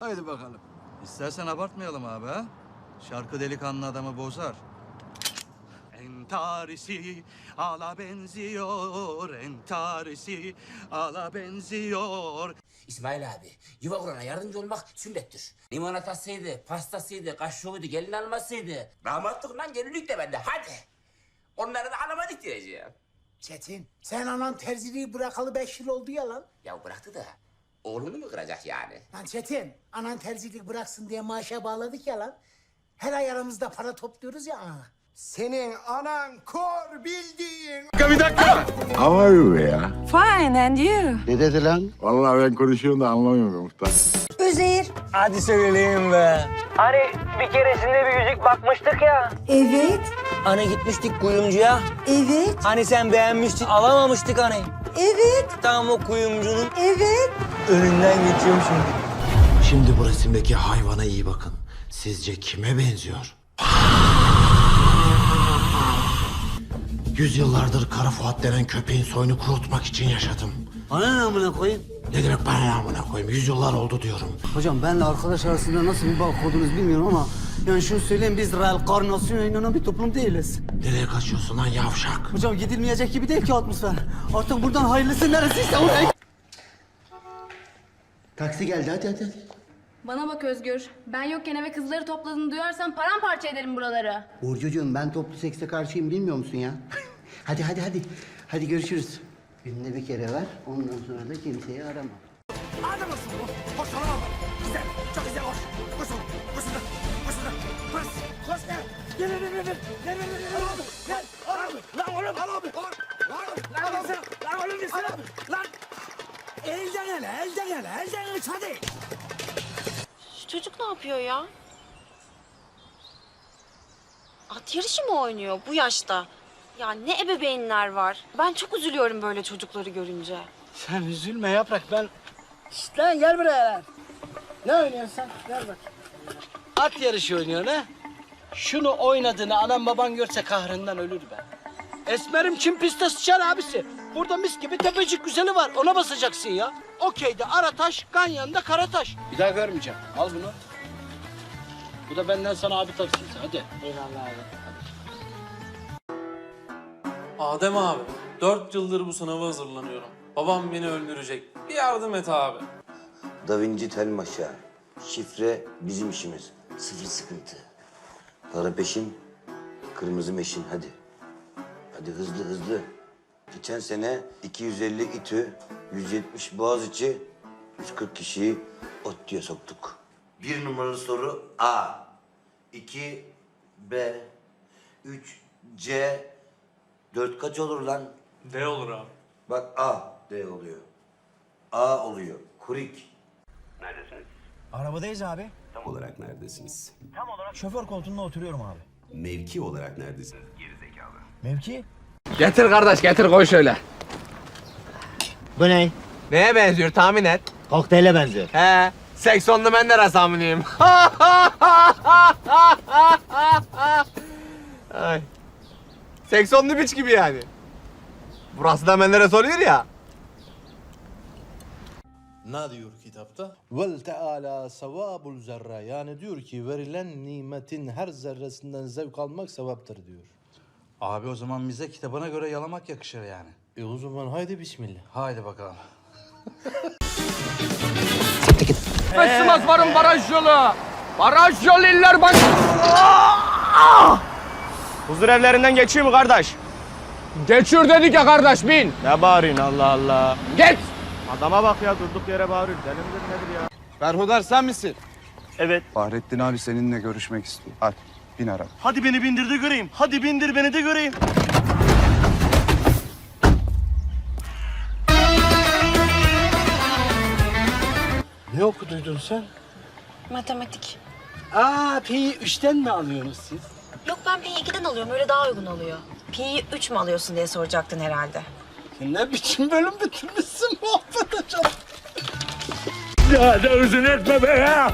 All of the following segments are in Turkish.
Haydi bakalım. İstersen abartmayalım abi ha. Şarkı delikanlı adamı bozar. Entarisi ala benziyor, entarisi ala benziyor. İsmail abi, yuva kurana yardımcı olmak sünnettir. Limonatasıydı, pastasıydı, kaşığıydı, gelin almasıydı. Damatlıkla gelinlik de bende, hadi. Onları da alamadık diyeceğim. Çetin, sen anan terziliği bırakalı beş yıl oldu ya lan. Ya bıraktı da, oğlunu mu kıracak yani? Lan Çetin, anan terzilik bıraksın diye maaşa bağladık ya lan. Her ay aramızda para topluyoruz ya anana. Senin anan kor bildiğin. How are you ya? Fine, and you? Ne dedi lan? Vallahi ben konuşuyorum da anlamıyorum muhtar. Üzeyir. Hadi söyleyeyim be. Hani bir keresinde bir yüzük bakmıştık ya. Evet, Hani gitmiştik kuyumcuya. evet, Hani sen beğenmiştin alamamıştık hani. evet, Tam o kuyumcunun evet. Önünden geçiyorum şimdi. Şimdi bu resimdeki hayvana iyi bakın. Sizce kime benziyor? Yüzyıllardır Kara Fuat denen köpeğin soyunu kurutmak için yaşadım. Ana ne amına koyayım? Ne demek bana ne amına koyayım? Yüzyıllar oldu diyorum. Hocam benle arkadaş arasında nasıl bir bağ kurdunuz bilmiyorum ama yani şunu söyleyeyim biz reenkarnasyona inanan bir toplum değiliz. Nereye kaçıyorsun lan yavşak? Hocam gidilmeyecek gibi değil ki atmosfer. Artık buradan hayırlısı neresiyse oraya Taksi geldi hadi hadi. hadi. Bana bak Özgür. Ben yokken eve kızları topladığını duyarsam paramparça ederim buraları. Burcucuğum ben toplu sekse karşıyım bilmiyor musun ya? hadi hadi hadi. Hadi görüşürüz. Günde bir kere ver. Ondan sonra da kimseyi arama. Elden ele, elden ele, elden ele hadi. Çocuk ne yapıyor ya? At yarışı mı oynuyor bu yaşta? Ya ne ebeveynler var. Ben çok üzülüyorum böyle çocukları görünce. Sen üzülme yaprak ben... Şşt lan gel buraya lan. Ne oynuyorsun sen? Gel bak. At yarışı oynuyor ne? Şunu oynadığını anam baban görse kahrından ölür be. Esmerim Çin pistte sıçar abisi. Burada mis gibi tepecik güzeli var. Ona basacaksın ya. Okeyde Arataş, Ganyan'da Karataş. Bir daha görmeyeceğim. Al bunu. Bu da benden sana abi tavsiyesi. Hadi. Eyvallah abi. Adem abi, dört yıldır bu sınava hazırlanıyorum. Babam beni öldürecek. Bir yardım et abi. Da Vinci Telmaş'a. Şifre bizim işimiz. Sıfır sıkıntı. Para peşin, kırmızı meşin hadi. Hadi hızlı hızlı. Geçen sene 250 İTÜ, 170 Boğaziçi, 140 kişiyi ODTÜ'ye soktuk. Bir numaralı soru A. 2 B. 3 C. 4 kaç olur lan? Ne olur abi? Bak A D oluyor. A oluyor. Kurik. Arabadayız abi. Tam olarak neredesiniz? Tam olarak şoför koltuğunda oturuyorum abi. Mevki olarak neredesiniz? Mevki? Getir kardeş getir koy şöyle. Bu ne? Neye benziyor tahmin et. Kokteyle benziyor. He. Seksonlu Menderes aminiyim. Ay. Seksonlu biç gibi yani. Burası da Menderes oluyor ya. Ne diyor kitapta? Vel Teala sevabul zerre. Yani diyor ki verilen nimetin her zerresinden zevk almak sevaptır diyor. Abi o zaman bize kitabına göre yalamak yakışır yani. E o zaman haydi bismillah. Haydi bakalım. Sivas varın baraj yolu. Baraj yolu iller baş... Huzur evlerinden geçiyor mu kardeş? Geçiyor dedik ya kardeş bin. Ne bağırıyorsun Allah Allah. Geç. Adama bak ya durduk yere bağırıyor. Deli midir nedir ya? Berhudar sen misin? Evet. Fahrettin abi seninle görüşmek istiyor. Hadi bin araba. Hadi beni bindir de göreyim. Hadi bindir beni de göreyim. Ne okuduydun sen? Matematik. Aa P'yi üçten mi alıyorsunuz siz? Yok ben Pi'yi 2'den alıyorum öyle daha uygun oluyor. Pi'yi 3 mü alıyorsun diye soracaktın herhalde. Ne biçim bölüm bitirmişsin muhabbet hocam.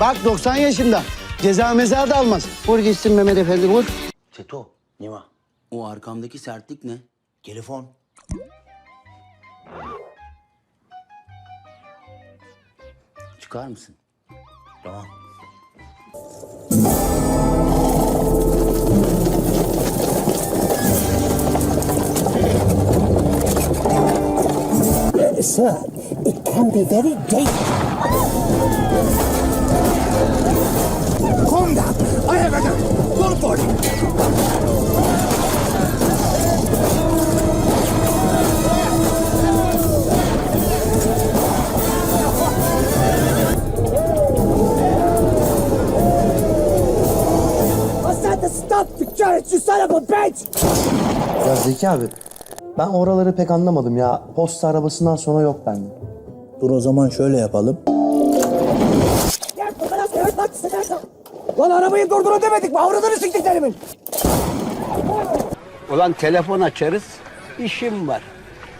Bak 90 yaşında. Ceza meza da almaz. Vur gitsin Mehmet Efendi vur. Çeto, ne var? O arkamdaki sertlik ne? Telefon. Çıkar mısın? Tamam. Sir, it can be very dangerous. Ya Zeki abi, ben oraları pek anlamadım ya. Posta arabasından sonra yok bende. Dur o zaman şöyle yapalım. Lan arabayı durdurun demedik mi? Avradını siktiklerimin. Ulan telefon açarız, işim var.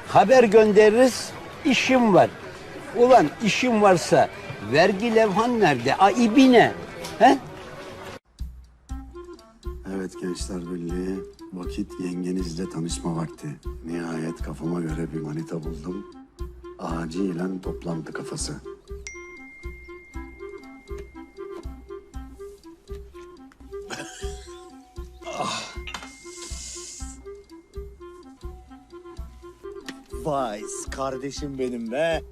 Haber göndeririz, işim var. Ulan işim varsa vergi levhan nerede? A ibine. He? Gençler Birliği, vakit yengenizle tanışma vakti. Nihayet kafama göre bir manita buldum. Acilen toplantı kafası. Vay kardeşim benim be.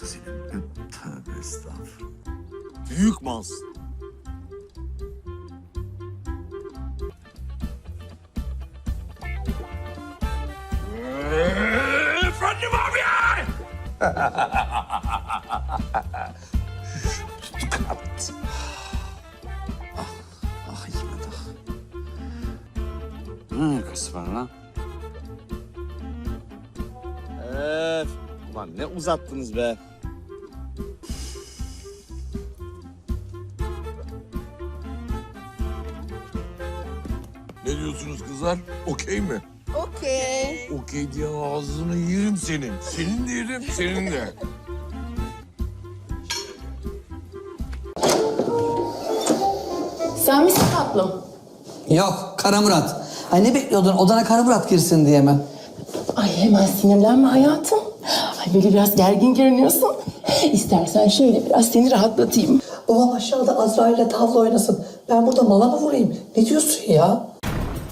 Suratı senin. Tövbe estağfurullah. Büyük maz. Efendim abi Ah Hikmet ah. Kız var lan? Ulan ne uzattınız be. Ne diyorsunuz kızlar? Okey mi? Okey. Okey diye ağzını yerim senin. Senin de yerim, senin de. Sen misin tatlım? Yok Kara Murat. Ay ne bekliyordun odana Kara Murat girsin diye mi? Ay hemen sinirlenme hayatım. Ay böyle biraz gergin görünüyorsun. İstersen şöyle biraz seni rahatlatayım. Babam aşağıda Azrail'le tavla oynasın. Ben burada mala mı vurayım? Ne diyorsun ya?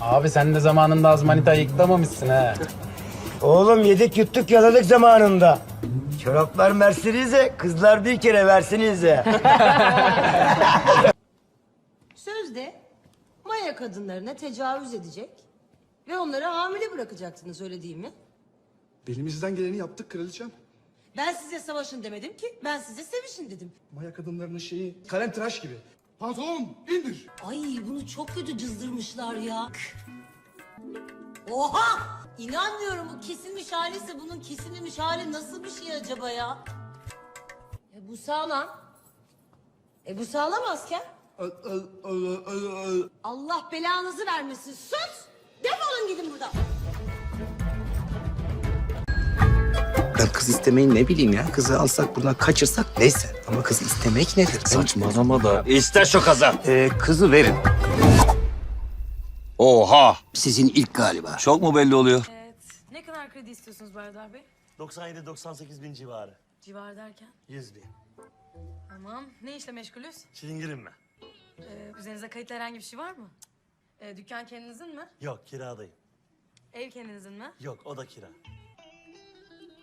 Abi sen de zamanında az manita yıklamamışsın ha. Oğlum yedik yuttuk yaladık zamanında. Çoraplar Mercedes'e, kızlar bir kere versenize. Sözde Maya kadınlarına tecavüz edecek ve onları hamile bırakacaktınız öyle değil mi? Elimizden geleni yaptık kraliçem. Ben size savaşın demedim ki ben size sevişin dedim. Maya kadınlarının şeyi kalem tıraş gibi. Pantolon indir. Ay bunu çok kötü cızdırmışlar ya. Oha! İnanmıyorum bu kesilmiş haliyse bunun kesilmemiş hali nasıl bir şey acaba ya? E bu sağlam. E bu sağlam asker. Allah belanızı vermesin. Sus! Defolun gidin buradan. Ben kız istemeyi ne bileyim ya. Kızı alsak buradan kaçırsak neyse. Ama kız istemek nedir? Saçmalama da. İster şu kazan. Ee, kızı verin. Oha! Sizin ilk galiba. Çok mu belli oluyor? Ne kadar kredi istiyorsunuz Berdar Bey? 97-98 bin civarı. Civar derken? 100 bin. Tamam. Ne işle meşgulüz? Çilingirim mi? Ee, üzerinizde kayıtlı herhangi bir şey var mı? Ee, dükkan kendinizin mi? Yok kiradayım. Ev kendinizin mi? Yok o da kira.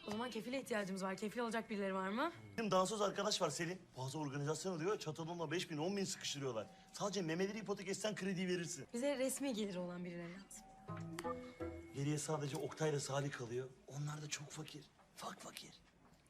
O zaman kefile ihtiyacımız var. Kefil olacak birileri var mı? Bizim dansöz arkadaş var Selin. Bazı organizasyon oluyor. Çatalonla 5 bin 10 bin sıkıştırıyorlar. Sadece memeleri ipotek etsen kredi verirsin. Bize resmi geliri olan birileri lazım. Geriye sadece Oktay'la Salih kalıyor. Onlar da çok fakir. Fak fakir.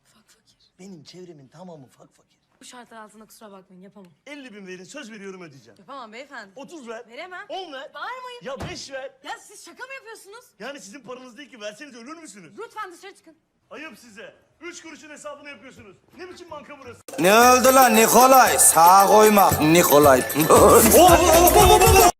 Fak fakir. Benim çevremin tamamı fak fakir. Bu şartlar altında kusura bakmayın yapamam. 50 bin verin söz veriyorum ödeyeceğim. Yapamam beyefendi. 30 ver. Veremem. 10 ver. Bağırmayın. Ya 5 ver. Ya siz şaka mı yapıyorsunuz? Yani sizin paranız değil ki verseniz ölür müsünüz? Lütfen dışarı çıkın. Ayıp size. 3 kuruşun hesabını yapıyorsunuz. Ne biçim banka burası? Ne oldu lan Nikolay? Sağa koymak Nikolay.